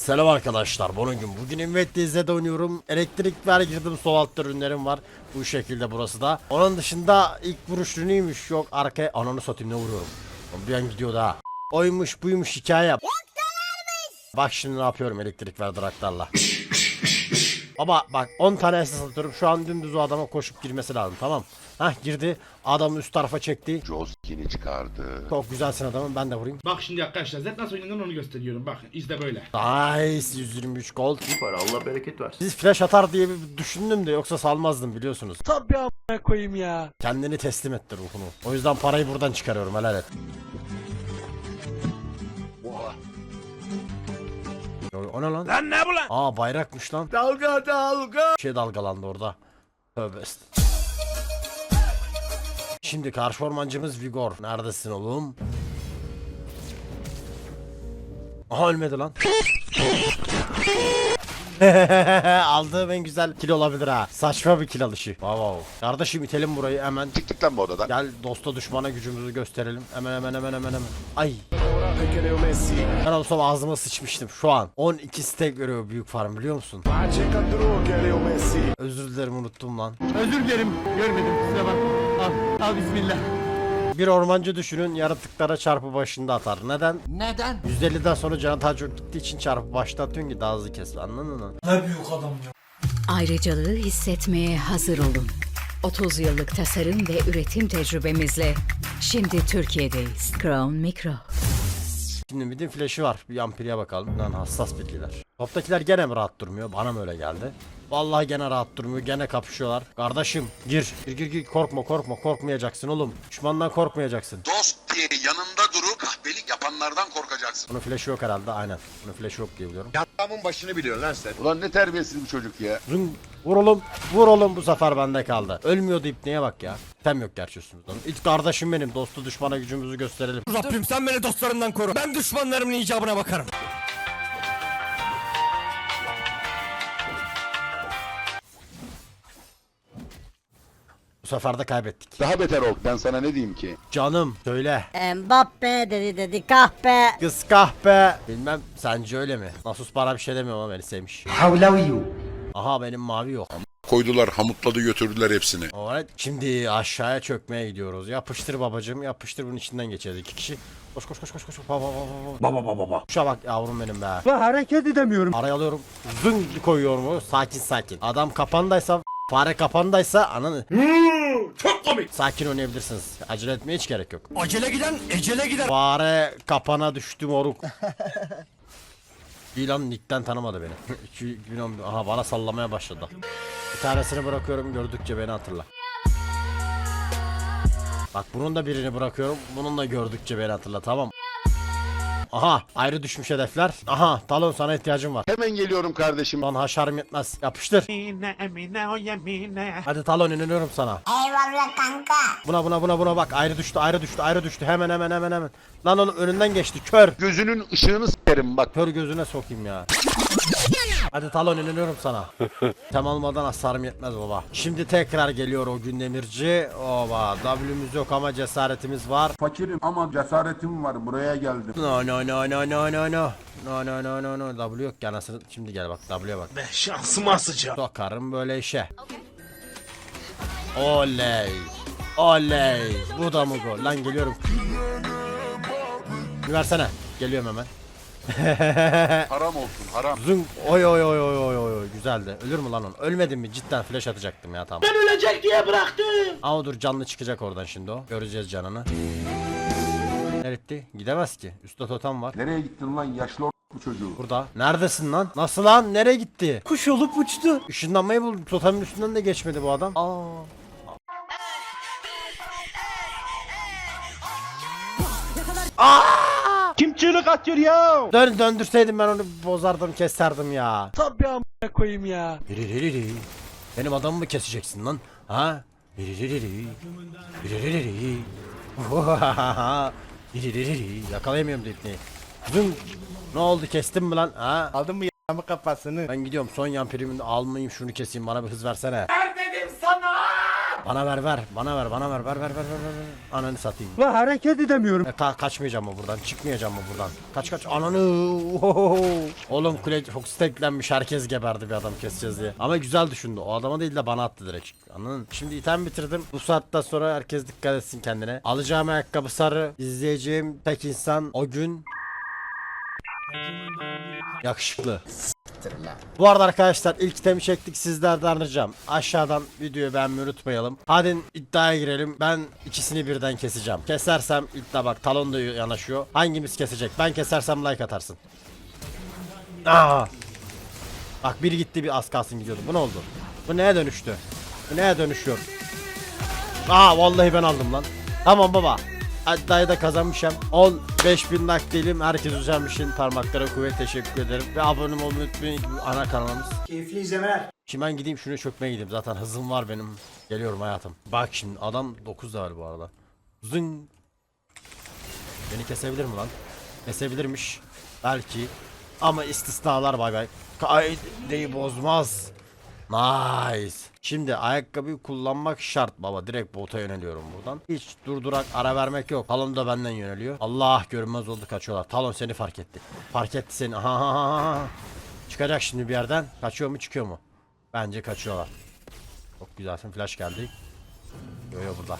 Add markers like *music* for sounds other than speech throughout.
Selam arkadaşlar. Bunun gün bugün Invent Dizze'de oynuyorum. Elektrik ver girdim sol altta ürünlerim var. Bu şekilde burası da. Onun dışında ilk vuruş ürünüymüş yok arkaya. Ananı satayım ne vuruyorum. Bir an gidiyor daha. Oymuş buymuş hikaye yap. Bak şimdi ne yapıyorum elektrik ver draktarla. *laughs* Baba bak 10 tane esas atıyorum. Şu an dümdüz o adama koşup girmesi lazım tamam. Hah girdi. Adamı üst tarafa çekti. Joskin'i çıkardı. Çok güzelsin adamım ben de vurayım. Bak şimdi arkadaşlar Z nasıl oynanır onu gösteriyorum. Bakın izle böyle. Nice 123 gold. Var Allah bereket versin. Siz flash atar diye bir düşündüm de yoksa salmazdım biliyorsunuz. Tabii amına koyayım ya. Kendini teslim etti ruhunu. O yüzden parayı buradan çıkarıyorum helal et. O, ne lan? Lan ne bu lan? Aa bayrakmış lan. Dalga dalga. Bir şey dalgalandı orada. Tövbe Şimdi karşı ormancımız Vigor. Neredesin oğlum? Aha ölmedi lan. *laughs* Aldığım en güzel kill olabilir ha. Saçma bir kill alışı. Wow, wow. Kardeşim itelim burayı hemen. Çıktık lan bu odadan. Gel dosta düşmana gücümüzü gösterelim. Hemen hemen hemen hemen hemen. Ay. Ben olsam ağzıma sıçmıştım şu an. 12 stack veriyor büyük farm biliyor musun? Özür dilerim unuttum lan. Özür dilerim. Görmedim kusura bak. Al, al bismillah. Bir ormancı düşünün yaratıklara çarpı başında atar. Neden? Neden? 150'den sonra canı daha çok gittiği için çarpı başta atıyorsun ki daha hızlı kes. Anladın mı? Ayrıcalığı hissetmeye hazır olun. 30 yıllık tasarım ve üretim tecrübemizle şimdi Türkiye'deyiz. Crown Micro. Şimdi midin flash'ı var. Bir yampiriye bakalım. Lan hassas bilgiler. Toptakiler gene mi rahat durmuyor? Bana mı öyle geldi? Vallahi gene rahat durmuyor. Gene kapışıyorlar. Kardeşim gir. Gir gir gir. Korkma korkma. Korkmayacaksın oğlum. Düşmandan korkmayacaksın. Dost durup kahpelik yapanlardan korkacaksın. Bunun flash'ı yok herhalde. Aynen. Bunun flash'ı yok diye biliyorum. Yatağımın başını biliyorsun lan sen. Ulan ne terbiyesiz bir çocuk ya. Zın. Vur oğlum. Vur oğlum bu sefer bende kaldı. Ölmüyordu ipneye bak ya. Tem yok gerçi üstümüzde. İlk kardeşim benim. Dostu düşmana gücümüzü gösterelim. Rabbim sen beni dostlarından koru. Ben düşmanlarımın icabına bakarım. Sefer de kaybettik. Daha beter ol. Ben sana ne diyeyim ki? Canım söyle. Mbappe dedi dedi kahpe. Kız kahpe. Bilmem sence öyle mi? Nasus bana bir şey demiyor ama beni sevmiş. Aha benim mavi yok. Koydular hamutladı götürdüler hepsini. Evet. Şimdi aşağıya çökmeye gidiyoruz. Yapıştır babacım yapıştır bunun içinden geçeceğiz iki kişi. Koş koş koş koş koş. Baba baba baba. Baba baba baba. Kuşa bak yavrum benim be. Ben hareket edemiyorum. Araya alıyorum. Zın koyuyorum. Sakin sakin. Adam kapandaysa fare kapandaysa ananı. Çok komik. Sakin oynayabilirsiniz. Acele etmeye hiç gerek yok. Acele giden ecele gider. Fare kapana düştü moruk. İlan Nick'ten tanımadı beni. *laughs* 2011 Aha bana sallamaya başladı. Bir tanesini bırakıyorum gördükçe beni hatırla. Bak bunun da birini bırakıyorum. Bunun da gördükçe beni hatırla tamam. Aha ayrı düşmüş hedefler. Aha talon sana ihtiyacım var. Hemen geliyorum kardeşim. Lan haşarım yetmez. Yapıştır. Hadi talon inanıyorum sana. Eyvallah kanka. Buna buna buna buna bak ayrı düştü ayrı düştü ayrı düştü hemen hemen hemen hemen. Lan oğlum önünden geçti kör. Gözünün ışığını s**erim bak. Kör gözüne sokayım ya. Hadi talon inanıyorum sana. *laughs* Tem almadan hasarım yetmez baba. Şimdi tekrar geliyor o gün demirci. Oba W'müz yok ama cesaretimiz var. Fakirim ama cesaretim var buraya geldim. No no no no no no no. No no no no no. W yok ki anasını. Şimdi gel bak W'ye bak. Ben şansımı asacağım. Sokarım böyle işe. Oley. Oley. Bu da mı gol? Lan geliyorum. Versene. Geliyorum hemen. *laughs* Haram olsun haram. Zung. Oy oy oy oy oy oy. Güzeldi. Ölür mü lan onu? Ölmedim mi? Cidden flash atacaktım ya tamam. Ben ölecek diye bıraktım. Ama dur canlı çıkacak oradan şimdi o. Göreceğiz canını. Neretti? Gidemez ki. Üstte totem var. Nereye gittin lan yaşlı bu çocuğu? Burada. Neredesin lan? Nasıl lan? Nereye gitti? Kuş olup uçtu. Işınlanmayı buldu. Totemin üstünden de geçmedi bu adam. Aa. Kim çığlık atıyor ya? Dön döndürseydim ben onu bozardım keserdim ya. Tabii amına koyayım ya. Benim adamı mı keseceksin lan? Ha? *laughs* Yakalayamıyorum dipneyi. Zın. Ne oldu kestin mi lan? Ha? Aldın mı y***mı kafasını? Ben gidiyorum son yan primini almayayım şunu keseyim bana bir hız versene. Bana ver ver. Bana ver bana ver. Ver ver ver ver. ver. Ananı satayım. Ve hareket edemiyorum. E, ka- kaçmayacağım mı buradan? Çıkmayacağım mı buradan? Kaç kaç ananı. Ohoho. Oğlum kule çok steklenmiş. Herkes geberdi bir adam keseceğiz diye. Ama güzel düşündü. O adama değil de bana attı direkt. Anladın? Şimdi item bitirdim. Bu saatten sonra herkes dikkat etsin kendine. Alacağım ayakkabı sarı. İzleyeceğim tek insan o gün yakışıklı. Bu arada arkadaşlar ilk itemi çektik sizlerden ricam. Aşağıdan videoyu beğenmeyi unutmayalım. Hadi iddiaya girelim. Ben ikisini birden keseceğim. Kesersem iddia bak talon da yanaşıyor. Hangimiz kesecek? Ben kesersem like atarsın. Aa! Bak biri gitti bir az kalsın gidiyordu. Bu ne oldu? Bu neye dönüştü? Bu neye dönüşüyor? Aa vallahi ben aldım lan. Tamam baba. Adayı da kazanmışım. 15 bin nakdelim. Herkes üzermişin parmaklara kuvvet teşekkür ederim. Ve abone olmayı unutmayın. Ana kanalımız. Keyifli izlemeler. Şimdi ben gideyim şunu çökmeye gideyim. Zaten hızım var benim. Geliyorum hayatım. Bak şimdi adam 9 da var bu arada. Zın. Beni kesebilir mi lan? Kesebilirmiş. Belki. Ama istisnalar bay bay. Kaideyi bozmaz. Nice. Şimdi ayakkabıyı kullanmak şart baba. Direkt bota yöneliyorum buradan. Hiç durdurak ara vermek yok. Talon da benden yöneliyor. Allah görünmez oldu kaçıyorlar. Talon seni fark etti. Fark etti seni. Ha ha ha. Çıkacak şimdi bir yerden. Kaçıyor mu çıkıyor mu? Bence kaçıyorlar. Çok güzelsin. Flash geldi. Yo yo burada.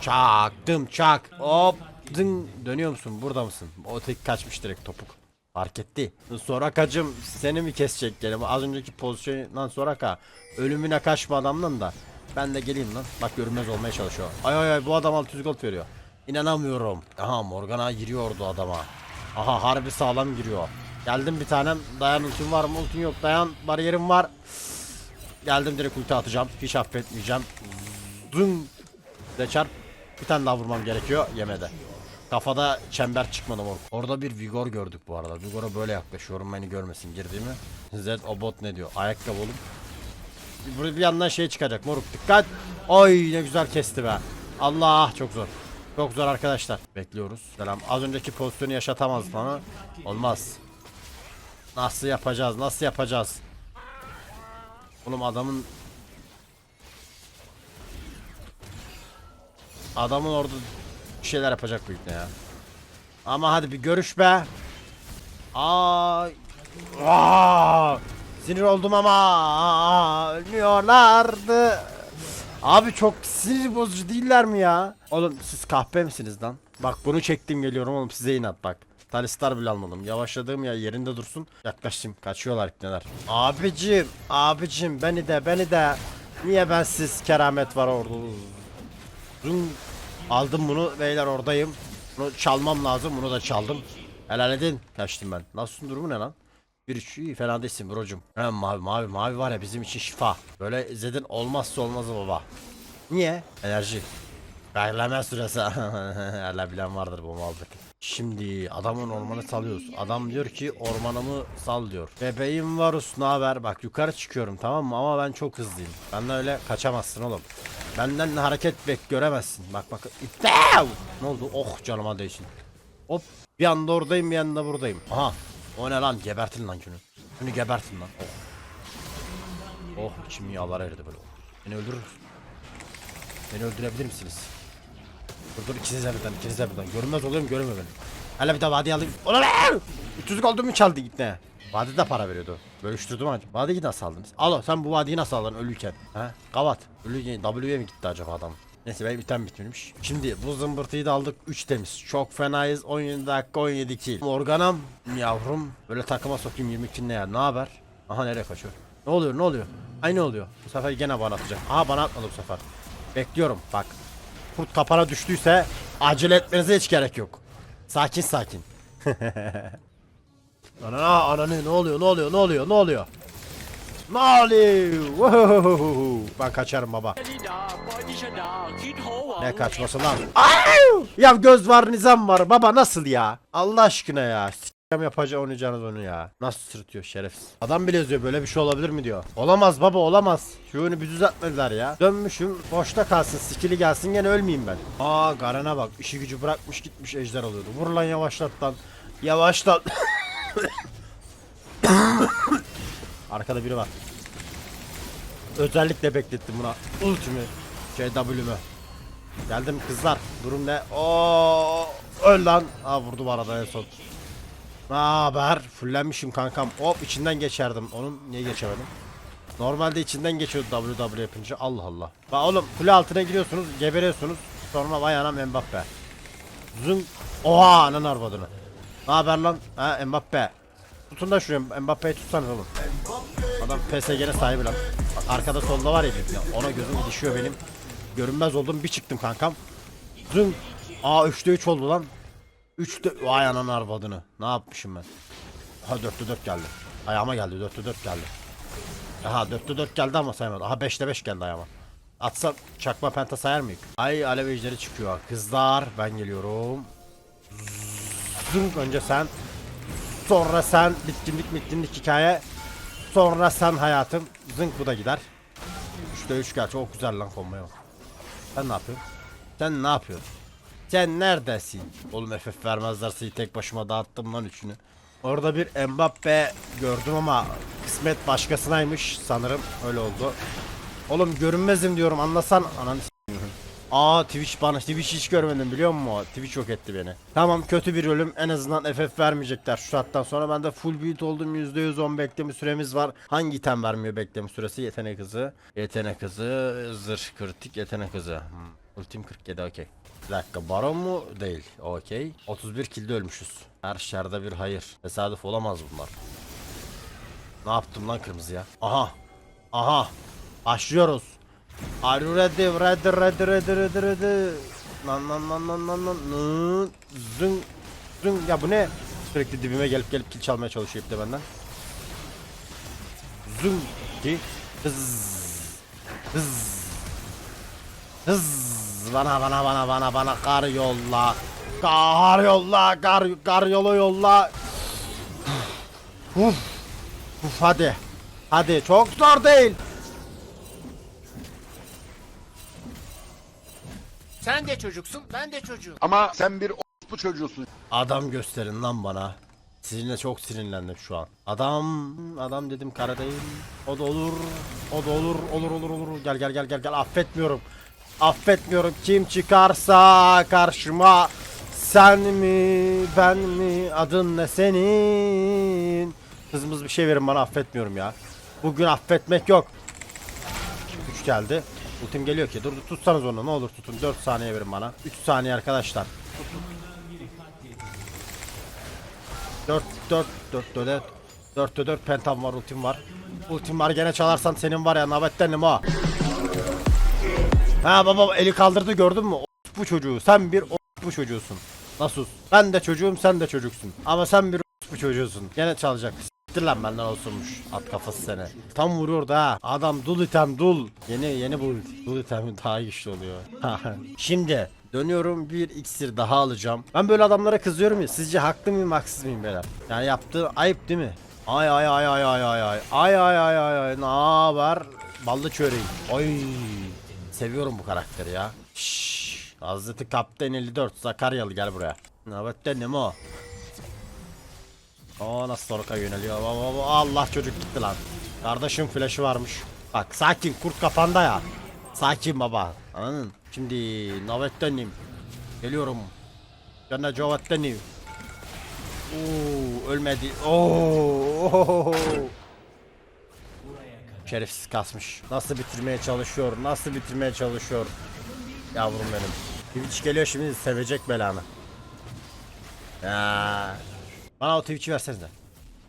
Çaktım çak. Hop. Dın. Dönüyor musun? Burada mısın? O tek kaçmış direkt topuk. Fark etti. Sonra kaçım seni mi kesecek? Bu Az önceki pozisyondan sonra ka ölümüne kaçma adamdan da. Ben de geleyim lan. Bak görünmez olmaya çalışıyor. Ay ay ay bu adam 600 gold veriyor. İnanamıyorum. Aha Morgana giriyordu adama. Aha harbi sağlam giriyor. Geldim bir tanem. Dayan ultim var mı? Ultim yok. Dayan bariyerim var. Geldim direkt ulti atacağım. Hiç affetmeyeceğim. Dın. De çarp. Bir tane daha vurmam gerekiyor. Yemedi. Kafada çember çıkmadı moruk. Orada bir Vigor gördük bu arada. Vigor'a böyle yaklaşıyorum beni görmesin girdiğimi. Zed o bot ne diyor? Ayakkabı olup. Burada bir yandan şey çıkacak moruk dikkat. Oy ne güzel kesti be. Allah çok zor. Çok zor arkadaşlar. Bekliyoruz. Selam. Az önceki pozisyonu yaşatamaz bana. Olmaz. Nasıl yapacağız? Nasıl yapacağız? Oğlum adamın Adamın orada bir şeyler yapacak büyük ne ya. Ama hadi bir görüş be. Aa, aa, sinir oldum ama aa, ölmüyorlardı. Abi çok sinir bozucu değiller mi ya? Oğlum siz kahpe misiniz lan? Bak bunu çektim geliyorum oğlum size inat bak. Talistar bile almadım. Yavaşladığım ya yerinde dursun. Yaklaştım. Kaçıyorlar ipneler. Abicim, abicim beni de beni de. Niye ben siz keramet var orada? Dün aldım bunu beyler oradayım. Bunu çalmam lazım bunu da çaldım. Helal edin. Kaçtım ben. Nasılsın durumu ne lan? Bir üç iyi fena değilsin brocum. He mavi mavi mavi var ya bizim için şifa. Böyle Zed'in olmazsa olmazı baba. Niye? Enerji. Bekleme süresi. *laughs* Hala bilen vardır bu maldık. Şimdi adamın ormanı salıyoruz. Adam diyor ki ormanımı sal diyor. Bebeğim Varus ne haber? Bak yukarı çıkıyorum tamam mı? Ama ben çok hızlıyım. Benden öyle kaçamazsın oğlum. Benden hareket bek göremezsin. Bak bak. İptev! Ne oldu? Oh canıma değsin. Hop. Bir anda oradayım bir anda buradayım. Aha. O ne lan? Gebertin lan şunu. Şunu gebertin lan. Oh. Oh içim yağlar eridi böyle. Beni öldürür. Beni öldürebilir misiniz? Dur dur ikiniz de birden ikiniz de birden. Görünmez oluyorum görünmüyor beni. Hele bir de vadi alayım. Ulan lan! 300 gold'umu çaldı git ne? Vadi de para veriyordu. Bölüştürdüm acaba. Vadiyi nasıl aldınız? Alo sen bu vadiyi nasıl aldın ölürken? He? Kavat. Ölürken W'ye mi gitti acaba adam? Neyse benim biten bitmemiş. Şimdi bu zımbırtıyı da aldık 3 temiz. Çok fenayız 17 dakika 17 kill. Morganam yavrum. Böyle takıma sokayım 20 kill ne ya ne haber? Aha nereye kaçıyor? Ne oluyor ne oluyor? Ay ne oluyor? Bu sefer gene bana atacak. Aha bana atmadı bu sefer. Bekliyorum bak. Kurt kapana düştüyse acele etmenize hiç gerek yok. Sakin sakin. *laughs* Ana ananı ne oluyor ne oluyor ne oluyor ne oluyor? Ne oluyor? *laughs* Ben kaçarım baba. Ne kaçması lan? Ay! Ya göz var nizam var baba nasıl ya? Allah aşkına ya. Yapacağım oynayacağınız onu ya. Nasıl sırıtıyor şerefsiz. Adam bile yazıyor böyle bir şey olabilir mi diyor. Olamaz baba olamaz. Şu oyunu bir düzeltmediler ya. Dönmüşüm boşta kalsın skill'i gelsin gene ölmeyeyim ben. Aa Garen'e bak işi gücü bırakmış gitmiş ejder alıyordu. Vur lan yavaşlat lan. *coughs* Yavaşlat. Arkada biri var. Özellikle beklettim buna. Ultimi. Şey. Geldim kızlar. Durum ne? Oo, öl lan. Aa vurdu bu arada en son. Ne haber? Fullenmişim kankam. Hop içinden geçerdim. Onun niye geçemedim? Normalde içinden geçiyordu WW yapınca. Allah Allah. Bak oğlum kule altına giriyorsunuz, geberiyorsunuz. Sonra vay anam Mbappe. Zın. Oha anan arvadını. Ne haber lan? Ha Mbappe. Tutun da şuraya Mbappe'yi tutsanız oğlum. Adam PSG'ne sahibi lan. Bak arkada solda var ya bir. Ona gözüm düşüyor benim. Görünmez oldum bir çıktım kankam. Zın. Aa 3'te 3 oldu lan. 3'te vay anan arvadını. Ne yapmışım ben? Ha 4'te 4 geldi. Ayağıma geldi 4'te 4 geldi. Aha 4'te 4 geldi ama saymadı. Aha 5'te 5 geldi ayağıma. Atsa çakma penta sayar mıyım? Ay alev ejderi çıkıyor. Kızlar ben geliyorum. Zınk önce sen. Sonra sen bitkinlik bitkinlik hikaye. Sonra sen hayatım. Zınk bu da gider. 3'te 3 gel. Çok güzel lan komboya bak. Sen ne yapıyorsun? Sen ne yapıyorsun? Sen neredesin? Oğlum FF vermezlerse tek başıma dağıttım lan üçünü. Orada bir Mbappe gördüm ama kısmet başkasınaymış sanırım öyle oldu. Oğlum görünmezim diyorum anlasan ananı. Aa Twitch bana Twitch hiç görmedim biliyor musun? Twitch yok etti beni. Tamam kötü bir ölüm en azından FF vermeyecekler şu saatten sonra ben de full build oldum %110 bekleme süremiz var. Hangi item vermiyor bekleme süresi? Yetenek hızı. Yetenek hızı zırh kritik yetenek hızı. Hmm. Ultim 47 okey. Bir dakika baron mu? Değil. Okey. 31 kilde ölmüşüz. Her şerde bir hayır. Tesadüf olamaz bunlar. Ne yaptım lan kırmızıya? Aha. Aha. Başlıyoruz. Are you ready? Ready, ready, ready, ready, ready. Lan lan lan lan lan lan. Nı, Zın. Zın. Ya bu ne? Sürekli dibime gelip gelip kill çalmaya çalışıyor hep de benden. Zın. Ki. Hız. Hız. Hız. Bana bana bana bana bana kar yolla. Kar yolla. Kar, kar yolu yolla. *sighs* Uf. Uf hadi. Hadi çok zor değil. Sen de çocuksun, ben de çocuğum. Ama sen bir bu çocuğusun. Adam gösterin lan bana. Sizinle çok sinirlendim şu an. Adam, adam dedim kara değil. O da olur, o da olur, olur olur olur. Gel gel gel gel gel affetmiyorum. Affetmiyorum kim çıkarsa karşıma. Sen mi, ben mi, adın ne senin? Kızımız bir şey verin bana affetmiyorum ya. Bugün affetmek yok. 3 geldi. Ultim geliyor ki. Dur tutsanız onu ne olur tutun. 4 saniye verin bana. 3 saniye arkadaşlar. 4 4 4 4 4 4 4 pentam var ultim var. Ultim var gene çalarsan senin var ya nabettenim ha. Ha baba eli kaldırdı gördün mü? O bu çocuğu. Sen bir o bu çocuğusun. Nasıl? Ben de çocuğum sen de çocuksun. Ama sen bir bu çocuğusun. Gene çalacak. S**tir lan benden olsunmuş. At kafası seni. Tam vuruyor da. Adam dul item dul. Yeni yeni bu dul item daha güçlü oluyor. Şimdi dönüyorum bir iksir daha alacağım. Ben böyle adamlara kızıyorum ya. Sizce haklı mıyım haksız mıyım beyler? Yani yaptığı ayıp değil mi? Ay ay ay ay ay ay ay. Ay ay ay ay ay. Ne haber? Ballı çöreği. Oy. Seviyorum bu karakteri ya. Şşş. Hazreti Kaptan 54 Zakaryalı gel buraya. Nöbette ne mi o? Nasıl Soraka yöneliyor. Allah çocuk gitti lan. Kardeşim flash'ı varmış. Bak sakin kurt kafanda ya. Sakin baba. Anladın? Şimdi nöbettenim. Geliyorum. Gene cövettenim. Oo ölmedi. Oo. Şerefsiz kasmış. Nasıl bitirmeye çalışıyor? Nasıl bitirmeye çalışıyor? Yavrum benim. Twitch geliyor şimdi sevecek belanı. Ya. Bana o Twitch'i verseniz.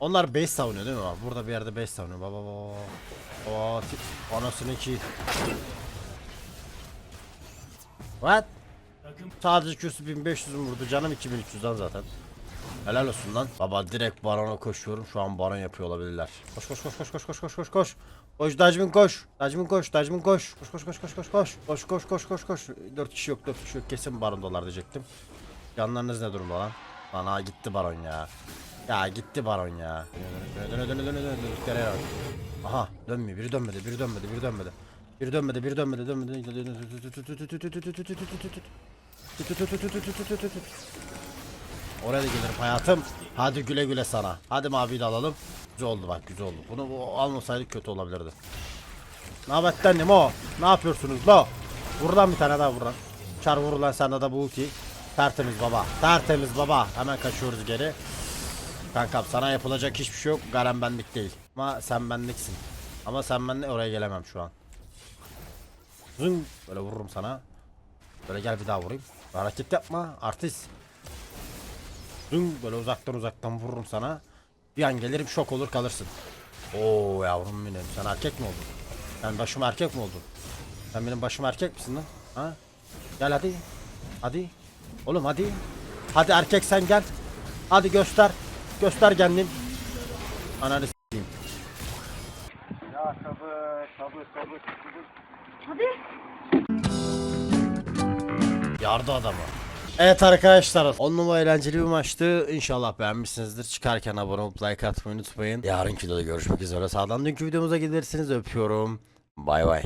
Onlar base savunuyor değil mi? Burada bir yerde base savunuyor. Baba baba. Baba. Anasını ki. What? Sadece Q'su 1500 vurdu. Canım 2300'den zaten. Helal olsun lan. Baba direkt barona koşuyorum. Şu an baron yapıyor olabilirler. Koş koş koş koş koş koş koş koş koş. Koş Dajmin koş. Dajmin koş. Dajmin koş. Koş koş koş koş koş koş. Koş koş koş koş koş. 4 kişi yok 4 kişi yok. Kesin barondalar diyecektim. Canlarınız ne durumda lan? Lan ha gitti baron ya. Ya gitti baron ya. Döne döne döne döne döne döne Aha dönmüyor. Biri dönmedi. Biri dönmedi. Biri dönmedi. Biri dönmedi. Biri dönmedi. Dönmedi. Oraya da gelirim hayatım. Hadi güle güle sana. Hadi maviyi de alalım. Güzel oldu bak güzel oldu. Bunu bu almasaydık kötü olabilirdi. Ne habetten Nemo? Ne yapıyorsunuz lo? Vur lan bir tane daha vur lan. Çar vur lan sende de bu ulti. Tertemiz baba. Tertemiz baba. Hemen kaçıyoruz geri. Kankam sana yapılacak hiçbir şey yok. Garen benlik değil. Ama sen benliksin. Ama sen benle oraya gelemem şu an. Zın böyle vururum sana. Böyle gel bir daha vurayım. Hareket yapma artist. Zın böyle uzaktan uzaktan vururum sana. Bir an gelirim şok olur kalırsın. Oo yavrum benim sen erkek mi oldun? Sen başım erkek mi oldun? Sen benim başım erkek misin lan? Ha? Gel hadi. Hadi. Oğlum hadi. Hadi erkek sen gel. Hadi göster. Göster kendin. Ananı s**eyim. Yardı adamı. Evet arkadaşlar 10 numara eğlenceli bir maçtı. İnşallah beğenmişsinizdir. Çıkarken abone olup like atmayı unutmayın. Yarınki videoda görüşmek üzere. Sağdan dünkü videomuza gidersiniz. Öpüyorum. Bay bay.